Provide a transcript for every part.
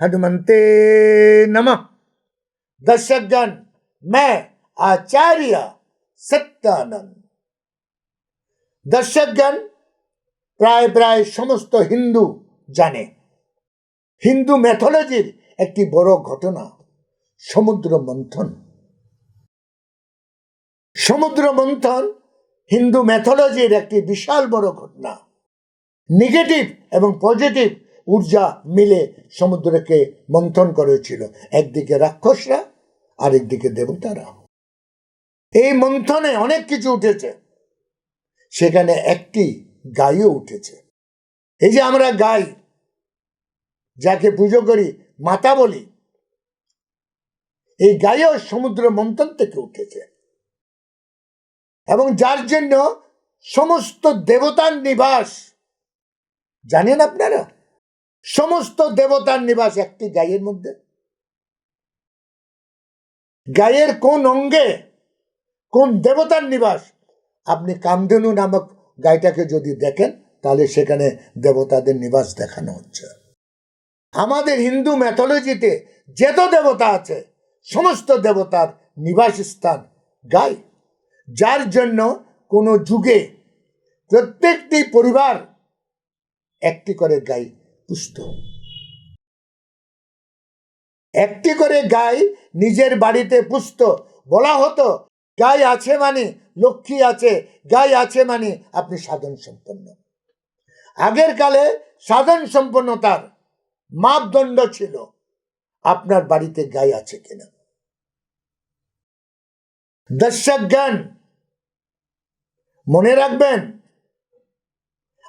हनुमते नमः दर्शकगण मैं आचार्य সত্যানন্দ দর্শকগণ প্রায় প্রায় সমস্ত হিন্দু জানে হিন্দু ম্যাথোলজির একটি বড় ঘটনা সমুদ্র মন্থন সমুদ্র মন্থন হিন্দু ম্যাথোলজির একটি বিশাল বড় ঘটনা নেগেটিভ এবং পজিটিভ ঊর্জা মিলে সমুদ্রকে মন্থন করেছিল। একদিকে রাক্ষসরা, আরেকদিকে দেবতারা। এই মন্থনে অনেক কিছু উঠেছে। সেখানে একটি গাইও উঠেছে। এই যে আমরা গাই, যাকে পুজো করি, মাতা বলি, এই গাইও সমুদ্র মন্থন থেকে উঠেছে। এবং যার জন্য সমস্ত দেবতার নিবাস জানেন আপনারা? সমস্ত দেবতার নিবাস একটি গাইয়ের মধ্যে। গায়ের কোন অঙ্গে কোন দেবতার নিবাস? আপনি কামধেনু নামক গাইটাকে যদি দেখেন, তাহলে সেখানে দেবতাদের নিবাস দেখানো হচ্ছে। আমাদের হিন্দু ম্যাথোলজিতে যেত দেবতা আছে, সমস্ত দেবতার নিবাস স্থান গাই। যার জন্য কোনো যুগে প্রত্যেকটি পরিবার একটি করে গাই পুষ্ট। একটি করে গাই নিজের বাড়িতে পুষ্ট। বলা হতো, গাই আছে মানে লক্ষ্মী আছে, গাই আছে মানে আপনি সাধন সম্পন্ন। আগের কালে সাধন সম্পন্নতার মাপদণ্ড ছিল, আপনার বাড়িতে গাই আছে কিনা? দর্শক জ্ঞান মনে রাখবেন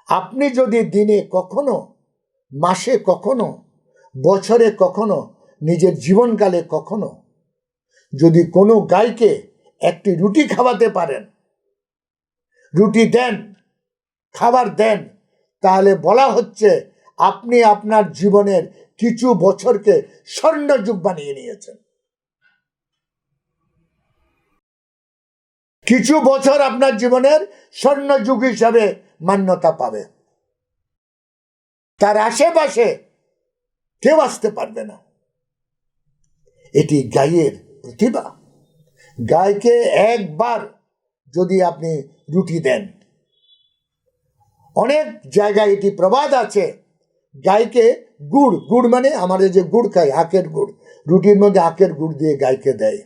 আপনি যদি দিনে কখনো, মাসে কখনো, বছরে কখনো, নিজের জীবনকালে কখনো, যদি কোনো গাইকে একটি রুটি খাওয়াতে পারেন, রুটি দেন, খাবার দেন, তাহলে বলা হচ্ছে আপনি আপনার জীবনের কিছু বছরকে স্বর্ণযুগ বানিয়ে নিয়েছেন। কিছু বছর আপনার জীবনের স্বর্ণযুগ হিসাবে মান্যতা পাবে। তার আশেপাশে কেউ আসতে পারবে না। এটি গাইয়ের প্রতিভা। গাইকে একবার যদি আপনি রুটি দেন, অনেক জায়গায় এটি প্রবাদ আছে। গাইকে গুড় গুড় মানে আমাদের যে গুড় খাই আখের গুড়। রুটির মধ্যে আখের গুড় দিয়ে গাইকে দেয়।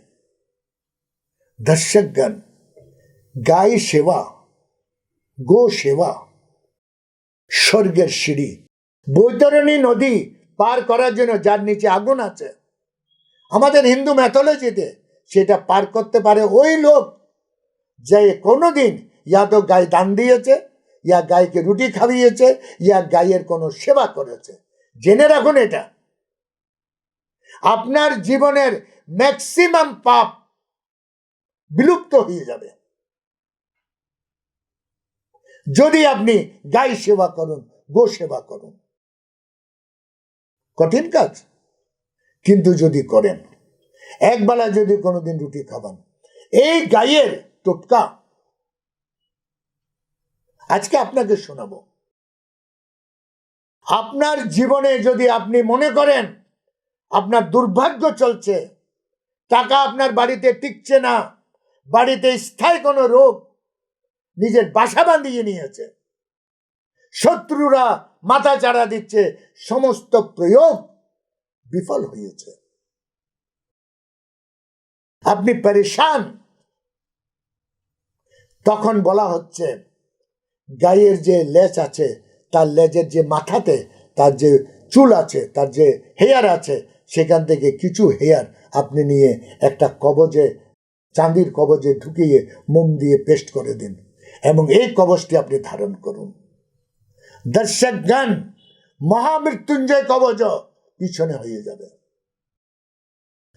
দর্শকগণ, গাই সেবা গো সেবা। স্বর্গের সিঁড়ি। বৈতরণী নদী পার করার জন্য যার নিচে আগুন আছে, আমাদের হিন্দু ম্যাথোলজিতে সেটা পার করতে পারে ওই লোক যে কোনোদিন ইয়া তো গায়ে দান দিয়েছে, ইয়া গাইকে রুটি খাইয়েছে, ইয়া গাইয়ের কোনো সেবা করেছে। জেনে রাখুন এটা। আপনার জীবনের ম্যাক্সিমাম পাপ বিলুপ্ত হয়ে যাবে। যদি আপনি গাই সেবা করুন, গো সেবা করুন। কঠিন কাজ। কিন্তু যদি করেন একবেলা যদি কোনোদিন রুটি খাবান, এই গাইয়ের টোটকা আজকে আপনাকে শোনাবো। আপনার জীবনে যদি আপনি মনে করেন, আপনার দুর্ভাগ্য চলছে, টাকা আপনার বাড়িতে টিকছে না, বাড়িতে স্থায়ী কোনো রোগ নিজের বাসা বাঁধিয়ে নিয়েছে। শত্রুরা মাথা চাড়া দিচ্ছে, সমস্ত প্রয়োগ বিফল হয়েছে। আপনি পরেশান। তখন বলা হচ্ছে, গায়ের যে লেজ আছে, তার লেজের যে মাথাতে, তার যে চুল আছে, তার যে হেয়ার আছে, সেখান থেকে কিছু হেয়ার আপনি নিয়ে একটা কবজে, চাঁদির কবজে ঢুকিয়ে মোম দিয়ে পেস্ট করে দিন। এবং এই কবচটি আপনি ধারণ করুন। দর্শক গান মহামৃত্যুঞ্জয় কবচ পিছনে হয়ে যাবে।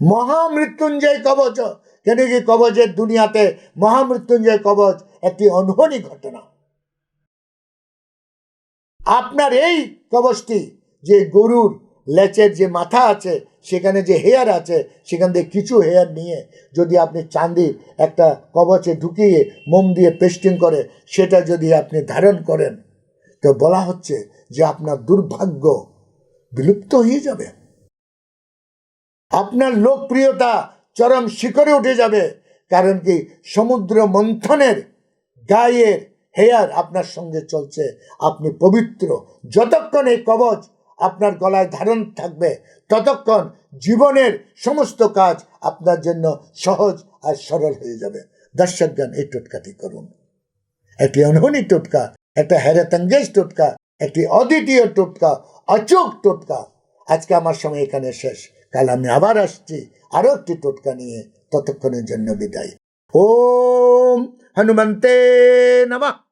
মহামৃত্যুঞ্জয় কবচ কেন কি কবচের দুনিয়াতে মহামৃত্যুঞ্জয় কবচ একটি অনহনী ঘটনা। আপনার এই কবচটি যে গরুর লেচের যে মাথা আছে, সেখানে যে হেয়ার আছে, সেখান থেকে কিছু হেয়ার নিয়ে যদি আপনি চাঁদির একটা কবচে ঢুকিয়ে মোম দিয়ে পেস্টিং করে, সেটা যদি আপনি ধারণ করেন, তো বলা হচ্ছে যে আপনার দুর্ভাগ্য বিলুপ্ত হয়ে যাবে। আপনার লোকপ্রিয়তা চরম শিখরে উঠে যাবে, কারণ কি সমুদ্র মন্থনের গায়ের হেয়ার আপনার সঙ্গে চলছে। আপনি পবিত্র, যতক্ষণ এই কবচ আপনার গলায় ধারণ থাকবে। ততক্ষণ জীবনের সমস্ত কাজ আপনার জন্য সহজ আর সরল হয়ে যাবে। দর্শকগণ, এই টোটকাটি করুন। একটি অনহনী টোটকা, একটা হেরাতাঙ্গেজ টোটকা, একটি অদ্বিতীয় টোটকা, অচোক টোটকা। আজকে আমার সময় এখানে শেষ। কাল আমি আবার আসছি আরও একটি টোটকা নিয়ে। ততক্ষণের জন্য বিদায়। ওম হনুমন্তে নমঃ।